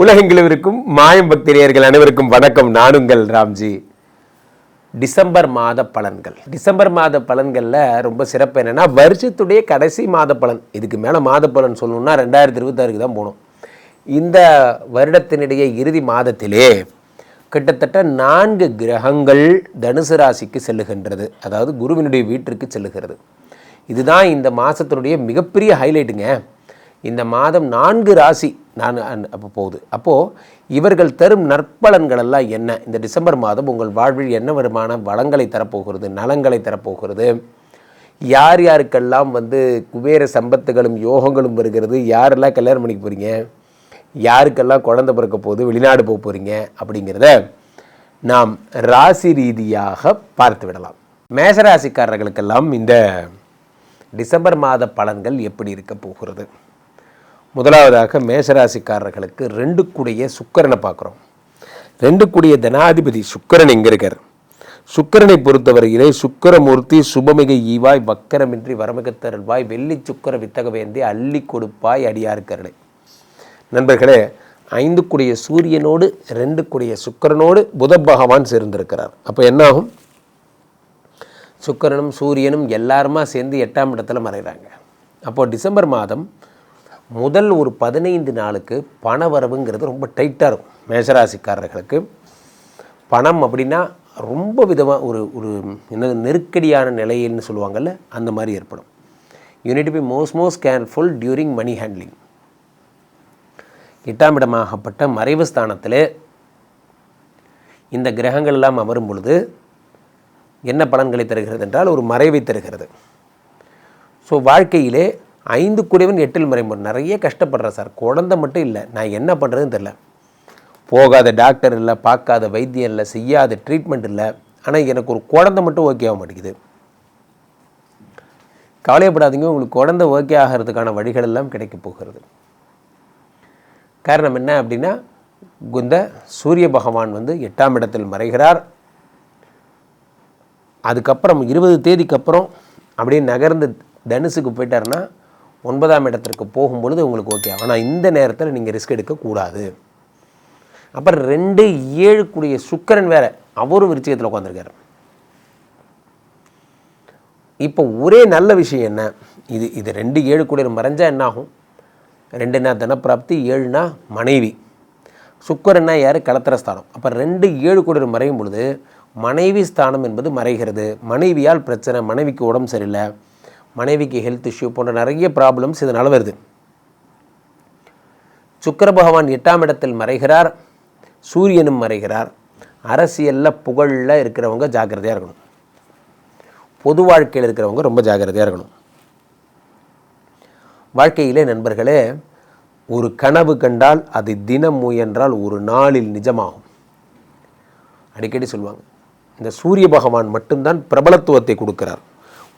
உலகெங்கிலும் இருக்கும் மாயம் பக்திரியர்கள் அனைவருக்கும் வணக்கம். நானுங்கள் ராம்ஜி. டிசம்பர் மாத பலன்கள். டிசம்பர் மாத பலன்களில் ரொம்ப சிறப்பு என்னென்னா வருஷத்துடைய கடைசி மாத பலன். இதுக்கு மேலே மாத பலன் சொல்லணும்னா ரெண்டாயிரத்தி இருபத்தாறுக்கு தான் போகணும். இந்த வருடத்தினுடைய இறுதி மாதத்திலே கிட்டத்தட்ட நான்கு கிரகங்கள் தனுசு ராசிக்கு செல்லுகின்றது. அதாவது குருவினுடைய வீட்டிற்கு செல்லுகிறது. இதுதான் இந்த மாதத்தினுடைய மிகப்பெரிய ஹைலைட்டுங்க இந்த மாதம் நான்கு ராசி நான் அப்போ போகுது. அப்போது இவர்கள் தரும் நற்பலன்கள் எல்லாம் என்ன? இந்த டிசம்பர் மாதம் உங்கள் வாழ்வில் என்ன வருமான வளங்களை தரப்போகிறது நலங்களை தரப்போகிறது? யார் யாருக்கெல்லாம் வந்து குபேர சம்பத்துகளும் யோகங்களும் வருகிறது? யாரெல்லாம் கல்யாணம் பண்ணிக்க போகிறீங்க யாருக்கெல்லாம் குழந்தை பிறக்க போகுது? வெளிநாடு போக போகிறீங்க அப்படிங்கிறத நாம் ராசி ரீதியாக பார்த்து விடலாம். மேசராசிக்காரர்களுக்கெல்லாம் இந்த டிசம்பர் மாத பலன்கள் எப்படி இருக்க போகிறது? முதலாவதாக மேசராசிக்காரர்களுக்கு ரெண்டு கூடிய சுக்கரனை பார்க்குறோம். ரெண்டு கூடிய தனாதிபதி சுக்கரன் எங்கே இருக்கார். சுக்கரனை பொறுத்தவரையிலே சுக்கரமூர்த்தி சுபமிக ஈவாய் வக்கரமின்றி வரமிகத்தருள்வாய் வெள்ளி சுக்கர வித்தக வேந்தி அள்ளி கொடுப்பாய் அடியாருக்கருளை நண்பர்களே ஐந்து கூடிய சூரியனோடு ரெண்டு கூடிய சுக்கரனோடு புத பகவான் சேர்ந்திருக்கிறார். அப்போ என்னாகும்? சுக்கரனும் சூரியனும் எல்லாருமா சேர்ந்து எட்டாம் இடத்துல மறைகிறாங்க. அப்போது டிசம்பர் மாதம் முதல் ஒரு பதினைந்து நாளுக்கு பண வரவுங்கிறது ரொம்ப டைட்டாக இருக்கும். மேஷராசிக்காரர்களுக்கு பணம் அப்படின்னா ரொம்ப விதமாக ஒரு ஒரு என்ன நெருக்கடியான நிலையில்னு சொல்லுவாங்கள்ல அந்த மாதிரி ஏற்படும். Unit B most most careful during money handling எட்டாம் இடமாகப்பட்ட மறைவு ஸ்தானத்தில் இந்த கிரகங்கள் எல்லாம் அமரும் பொழுது என்ன பலன்களை தருகிறது என்றால் ஒரு மறைவை தருகிறது. ஸோ வாழ்க்கையிலே ஐந்து குடைவன் எட்டில் மறைமுறை நிறைய கஷ்டப்படுறேன் சார். குழந்தை மட்டும் இல்லை. நான் என்ன பண்ணுறதுன்னு தெரில போகாத டாக்டர் இல்லை பார்க்காத வைத்தியம் இல்லை செய்யாத ட்ரீட்மெண்ட் இல்லை. ஆனால் எனக்கு ஒரு குழந்தை மட்டும் ஓகே ஆக மாட்டேங்குது. கவலையப்படாதீங்க. உங்களுக்கு குழந்தை ஓகே ஆகிறதுக்கான வழிகள் எல்லாம் கிடைக்க போகிறது. காரணம் என்ன அப்படின்னா குந்த சூரிய பகவான் வந்து எட்டாம் இடத்தில் மறைகிறார். அதுக்கப்புறம் இருபது தேதிக்கு அப்புறம் அப்படியே நகர்ந்து தனுசுக்கு போயிட்டாருன்னா ஒன்பதாம் இடத்திற்கு போகும்பொழுது உங்களுக்கு ஓகே ஆனால் இந்த நேரத்தில் நீங்கள் ரிஸ்க் எடுக்கக்கூடாது. அப்புறம் ரெண்டு ஏழு சுக்கரன் வேற அவரும் விருச்சிகத்தில் உட்காந்துருக்காரு இப்போ ஒரே நல்ல விஷயம் என்ன? இது இது ரெண்டு ஏழு கூடிய மறைஞ்சால் என்ன ஆகும் ரெண்டுனா தனப்பிராப்தி ஏழுனா மனைவி. சுக்கரன்னா யார்? கலத்திர ஸ்தானம். அப்போ ரெண்டு ஏழு கோடி மறையும் பொழுது மனைவி ஸ்தானம் என்பது மறைகிறது. மனைவியால் பிரச்சனை மனைவிக்கு உடம்பு சரியில்லை. மனைவிக்கு ஹெல்த் இஷ்யூ போன்ற நிறைய ப்ராப்ளம்ஸ் இதனால் வருது. சுக்கர பகவான் எட்டாம் இடத்தில் மறைகிறார். சூரியனும் மறைகிறார். அரசியலில் புகழில் இருக்கிறவங்க ஜாக்கிரதையாக இருக்கணும். பொது வாழ்க்கையில் இருக்கிறவங்க ரொம்ப ஜாக்கிரதையாக இருக்கணும். வாழ்க்கையிலே நண்பர்களே ஒரு கனவு கண்டால் அது தினம் முயன்றால் ஒரு நாளில் நிஜமாகும். அடிக்கடி சொல்லுவாங்க இந்த சூரிய பகவான் மட்டும்தான் பிரபலத்துவத்தை கொடுக்கிறார்.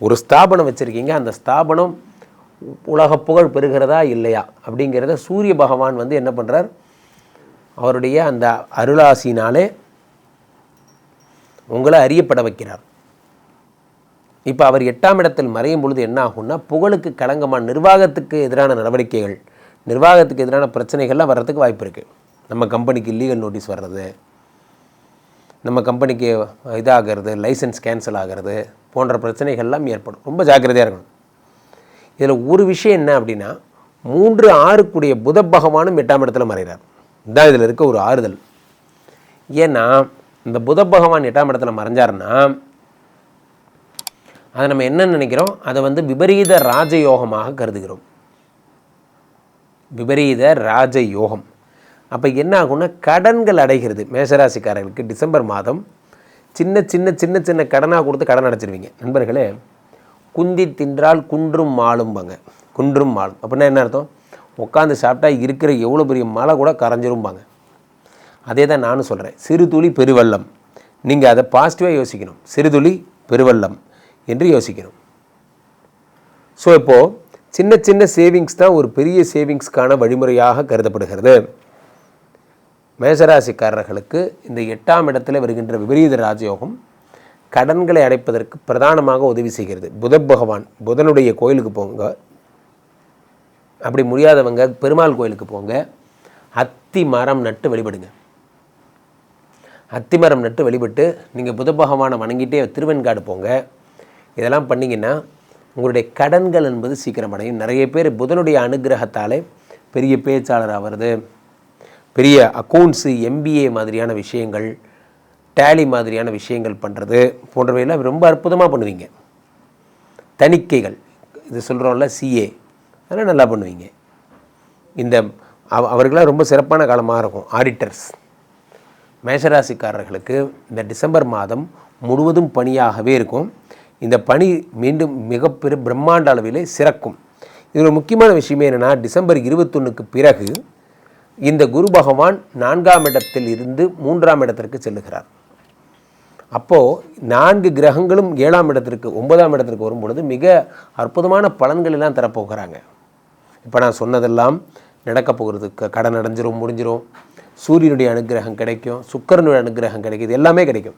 ஒரு ஸ்தாபனம் வச்சுருக்கீங்க அந்த ஸ்தாபனம் உலக புகழ் பெறுகிறதா இல்லையா? அப்படிங்கிறத சூரிய பகவான் வந்து என்ன பண்ணுறார் அவருடைய அந்த அருளாசினாலே உங்களை அறியப்பட வைக்கிறார். இப்போ அவர் எட்டாம் இடத்தில் மறையும் பொழுது என்ன ஆகும்னா புகழுக்கு களங்கமான நிர்வாகத்துக்கு எதிரான நடவடிக்கைகள் நிர்வாகத்துக்கு எதிரான பிரச்சனைகள்லாம் வர்றதுக்கு வாய்ப்பு இருக்குது நம்ம கம்பெனிக்கு லீகல் நோட்டீஸ் வர்றது நம்ம கம்பெனிக்கு இதாகிறது லைசன்ஸ் கேன்சல் ஆகிறது போன்ற பிரச்சனைகள்லாம் ஏற்படும். ரொம்ப ஜாக்கிரதையாக இருக்கணும். இதில் ஒரு விஷயம் என்ன அப்படின்னா மூன்று ஆறுக்குடைய புத பகவானும் எட்டாம் இடத்துல மறைகிறார். இதுதான் இதில் இருக்க ஒரு ஆறுதல். ஏன்னா இந்த புத பகவான் எட்டாம் இடத்துல மறைஞ்சாருன்னா அதை நம்ம என்ன நினைக்கிறோம்? அதை வந்து விபரீத ராஜயோகமாக கருதுகிறோம். விபரீத ராஜ யோகம் அப்போ என்ன ஆகும்னா கடன்கள் அடைகிறது. மேஷராசிக்காரர்களுக்கு டிசம்பர் மாதம் சின்ன சின்ன சின்ன சின்ன கடனாக கொடுத்து கடன் அடைச்சிருவீங்க. நண்பர்களே குந்தி தின்றால் குன்றும் மாளும்பாங்க குன்றும் மாளும் அப்படின்னா என்ன அர்த்தம்? உட்காந்து சாப்பிட்டா இருக்கிற எவ்வளோ பெரிய மழை கூட கரைஞ்சிரும்பாங்க. அதே தான் நானும் சொல்கிறேன் சிறு துளி பெருவெள்ளம். நீங்கள் அதை பாசிட்டிவாக யோசிக்கணும். சிறுதுளி பெருவெள்ளம் என்று யோசிக்கணும். ஸோ இப்போது சின்ன சின்ன சேவிங்ஸ் தான் ஒரு பெரிய சேவிங்ஸ்க்கான வழிமுறையாக கருதப்படுகிறது. மேசராசிக்காரர்களுக்கு இந்த எட்டாம் இடத்தில் வருகின்ற விபரீத ராஜயோகம் கடன்களை அடைப்பதற்கு பிரதானமாக உதவி செய்கிறது. புத பகவான் புதனுடைய கோயிலுக்கு போங்க. அப்படி முடியாதவங்க பெருமாள் கோயிலுக்கு போங்க. அத்தி மரம் நட்டு வழிபடுங்க. அத்திமரம் நட்டு வழிபட்டு நீங்கள் புத பகவானை வணங்கிட்டே திருவெண்காடு போங்க. இதெல்லாம் பண்ணிங்கன்னா உங்களுடைய கடன்கள் என்பது சீக்கிரம் அடையும். நிறைய பேர் புதனுடைய அனுகிரகத்தாலே பெரிய பேச்சாளர் ஆகிறது பெரிய அக்கௌண்ட்ஸு எம்பிஏ மாதிரியான விஷயங்கள் டேலி மாதிரியான விஷயங்கள் பண்ணுறது போன்றவையெல்லாம் ரொம்ப அற்புதமாக பண்ணுவீங்க. தணிக்கைகள் இது சொல்கிறோம்ல சிஏ அதெல்லாம் நல்லா பண்ணுவீங்க. இந்த அவ அவர்களாம் ரொம்ப சிறப்பான காலமாக இருக்கும் ஆடிட்டர்ஸ் மேஷராசிக்காரர்களுக்கு இந்த டிசம்பர் மாதம் முழுவதும் பணியாகவே இருக்கும். இந்த பணி மீண்டும் மிகப்பெரு பிரம்மாண்ட அளவிலே சிறக்கும். இதில் முக்கியமான விஷயமே என்னென்னா டிசம்பர் இருபத்தொன்னுக்கு பிறகு இந்த குரு பகவான் நான்காம் இடத்தில் இருந்து மூன்றாம் இடத்திற்கு செல்லுகிறார். அப்போது நான்கு கிரகங்களும் ஏழாம் இடத்திற்கு ஒன்பதாம் இடத்திற்கு வரும் பொழுது மிக அற்புதமான பலன்கள் எல்லாம் தரப்போகிறாங்க. இப்போ நான் சொன்னதெல்லாம் நடக்கப் போகிறது. க- கடன் அடைஞ்சிரும் முடிஞ்சிரும். சூரியனுடைய அனுக்கிரகம் கிடைக்கும் சுக்கரனுடைய அனுக்கிரகம் கிடைக்கும் இது எல்லாமே கிடைக்கும்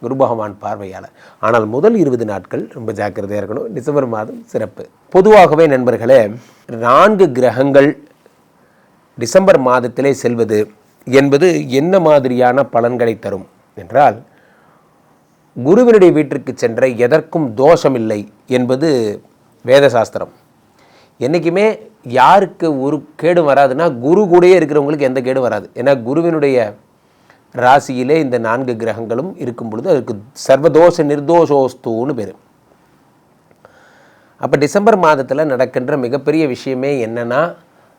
குரு பகவான் பார்வையால். ஆனால் முதல் இருபது நாட்கள் ரொம்ப ஜாக்கிரதையாக இருக்கணும். டிசம்பர் மாதம் சிறப்பு. பொதுவாகவே நண்பர்களே நான்கு கிரகங்கள் டிசம்பர் மாதத்திலே செல்வது என்பது என்ன மாதிரியான பலன்களை தரும் என்றால் குருவினுடைய வீட்டிற்கு சென்ற எதற்கும் தோஷமில்லை என்பது வேத சாஸ்திரம் என்றைக்குமே யாருக்கு ஒரு கேடும் வராதுன்னா குரு கூடயே இருக்கிறவங்களுக்கு எந்த கேடும் வராது. ஏன்னா குருவினுடைய ராசியிலே இந்த நான்கு கிரகங்களும் இருக்கும் பொழுது அதுக்கு சர்வதோஷ நிர்தோஷோஸ்தூன்னு பேர். அப்போ டிசம்பர் மாதத்தில் நடக்கின்ற மிகப்பெரிய விஷயமே என்னென்னா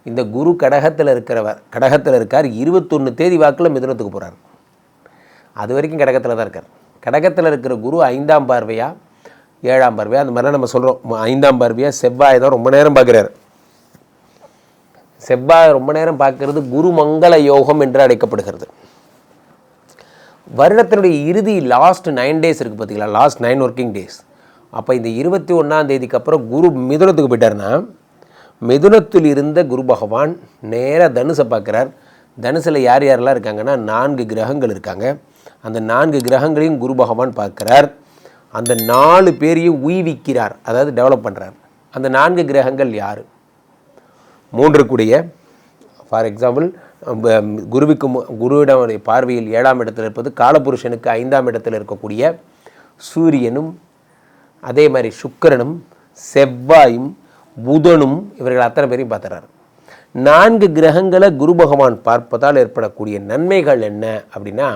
இந்த குரு கடகத்தில் இருக்கிறவர் கடகத்தில் இருக்கார். இருபத்தொன்று தேதி வாக்கில் மிதுனத்துக்கு போகிறார் அது வரைக்கும் கடகத்தில் தான் இருக்கார். கடகத்தில் இருக்கிற குரு ஐந்தாம் பார்வையா ஏழாம் பார்வையா அந்த மாதிரிலாம் நம்ம சொல்கிறோம் ஐந்தாம் பார்வையா செவ்வாய் தான் ரொம்ப நேரம் பார்க்குறாரு. செவ்வாய் ரொம்ப நேரம் பார்க்கறது குரு மங்கள யோகம் என்று அழைக்கப்படுகிறது. வருடத்தினுடைய இறுதி லாஸ்ட் நைன் டேஸ் இருக்குது பார்த்தீங்களா லாஸ்ட் நைன் ஒர்க்கிங் டேஸ் அப்போ இந்த இருபத்தி ஒன்றாம் தேதிக்கு அப்புறம் குரு மிதுனத்துக்கு போயிட்டாருன்னா மிதுனத்தில் இருந்த குரு பகவான் நேராக தனுசை பார்க்குறார். தனுசில் யார் யாரெல்லாம் இருக்காங்கன்னா நான்கு கிரகங்கள் இருக்காங்க. அந்த நான்கு கிரகங்களையும் குரு பகவான் பார்க்குறார். அந்த நாலு பேரையும் உய்விக்கிறார். அதாவது டெவலப் பண்ணுறார் அந்த நான்கு கிரகங்கள் யார்? மூன்று கூடிய ஃபார் எக்ஸாம்பிள் குருவிக்கு மு- குருவிடம் பார்வையில் ஏழாம் இடத்தில் இருப்பது காலபுருஷனுக்கு ஐந்தாம் இடத்தில் இருக்கக்கூடிய சூரியனும் அதே மாதிரி சுக்கரனும் செவ்வாயும் புதனும் இவர்கள் அத்தனை பேரையும் பார்த்துறாரு. நான்கு கிரகங்களை குரு பகவான் பார்ப்பதால் ஏற்படக்கூடிய நன்மைகள் என்ன அப்படின்னா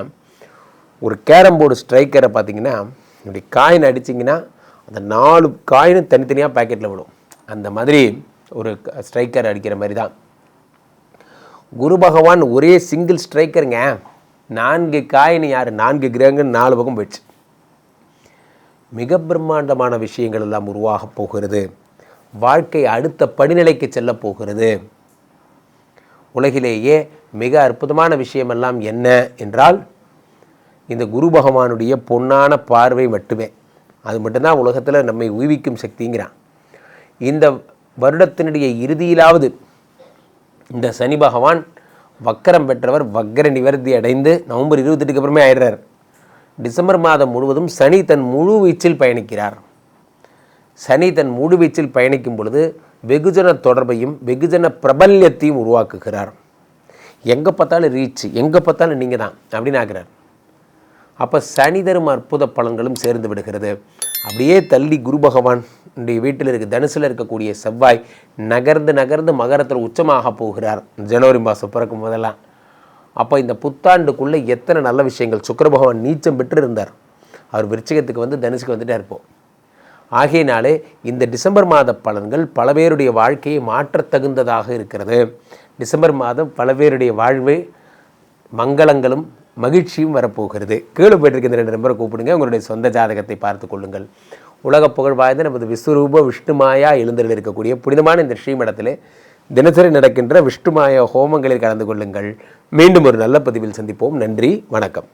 ஒரு கேரம் போர்டு ஸ்ட்ரைக்கரை பார்த்தீங்கன்னா இப்படி காயின் அடிச்சிங்கன்னா அந்த நாலு காயினும் தனித்தனியாக பேக்கெட்டில் விடும் அந்த மாதிரி ஒரு ஸ்ட்ரைக்கர் அடிக்கிற மாதிரி தான். குரு பகவான் ஒரே சிங்கிள் ஸ்ட்ரைக்கருங்க. நான்கு காயின் யார்? நான்கு கிரகங்கள் நாலு பக்கம் போயிடுச்சு. மிக பிரம்மாண்டமான விஷயங்கள் எல்லாம் உருவாகப் போகிறது. வாழ்க்கை அடுத்த படிநிலைக்கு செல்லப் போகிறது. உலகிலேயே மிக அற்புதமான விஷயமெல்லாம் என்ன என்றால் இந்த குரு பகவானுடைய பொன்னான பார்வை மட்டுமே. அது மட்டும்தான் உலகத்தில் நம்மை உய்விக்கும் சக்திங்கிறான். இந்த வருடத்தினுடைய இறுதியிலாவது இந்த சனி பகவான் வக்கரம் பெற்றவர் வக்கர நிவர்த்தி அடைந்து நவம்பர் இருபத்தெட்டுக்கு அப்புறமே ஆயிடுறார். டிசம்பர் மாதம் முழுவதும் சனி தன் முழு வீச்சில் பயணிக்கிறார். சனி தன் முழு வீச்சில் பயணிக்கும் பொழுது வெகுஜன தொடர்பையும் வெகுஜன பிரபல்யத்தையும் உருவாக்குகிறார். எங்கே பார்த்தாலும் ரீச் எங்கே பார்த்தாலும் நீங்கள் தான் அப்படின்னு ஆகிறார் அப்போ சனி தரும் அற்புத பலன்களும் சேர்ந்து விடுகிறது. அப்படியே தள்ளி குரு பகவான் வீட்டில் இருக்க தனுசில் இருக்கக்கூடிய செவ்வாய் நகர்ந்து நகர்ந்து மகரத்தில் உச்சமாக போகிறார். ஜனவரி மாதம் பிறக்கும் போதெல்லாம். அப்போ இந்த புத்தாண்டுக்குள்ளே எத்தனை நல்ல விஷயங்கள் சுக்கர பகவான் நீச்சம் பெற்று இருந்தார் அவர் விருச்சிகத்துக்கு வந்து தனுசுக்கு வந்துட்டே இருப்போம் ஆகையினாலே இந்த டிசம்பர் மாத பலன்கள் பல பேருடைய வாழ்க்கையை மாற்றத் தகுந்ததாக இருக்கிறது. டிசம்பர் மாதம் பல பேருடைய வாழ்வு மங்களங்களும் மகிழ்ச்சியும் வரப்போகிறது. கீழே போயிட்டு இந்த ரெண்டு நம்பரை கூப்பிடுங்க. உங்களுடைய சொந்த ஜாதகத்தை பார்த்து கொள்ளுங்கள். உலக புகழ் வாய்ந்த நமது விஸ்வரூப விஷ்ணுமாயா எழுந்தரில் இருக்கக்கூடிய புனிதமான இந்த ஸ்ரீமடத்தில் தினசரி நடக்கின்ற விஷ்ணுமாயா ஹோமங்களில் கலந்து கொள்ளுங்கள். மீண்டும் ஒரு நல்ல பதிவில் சந்திப்போம். நன்றி. வணக்கம்.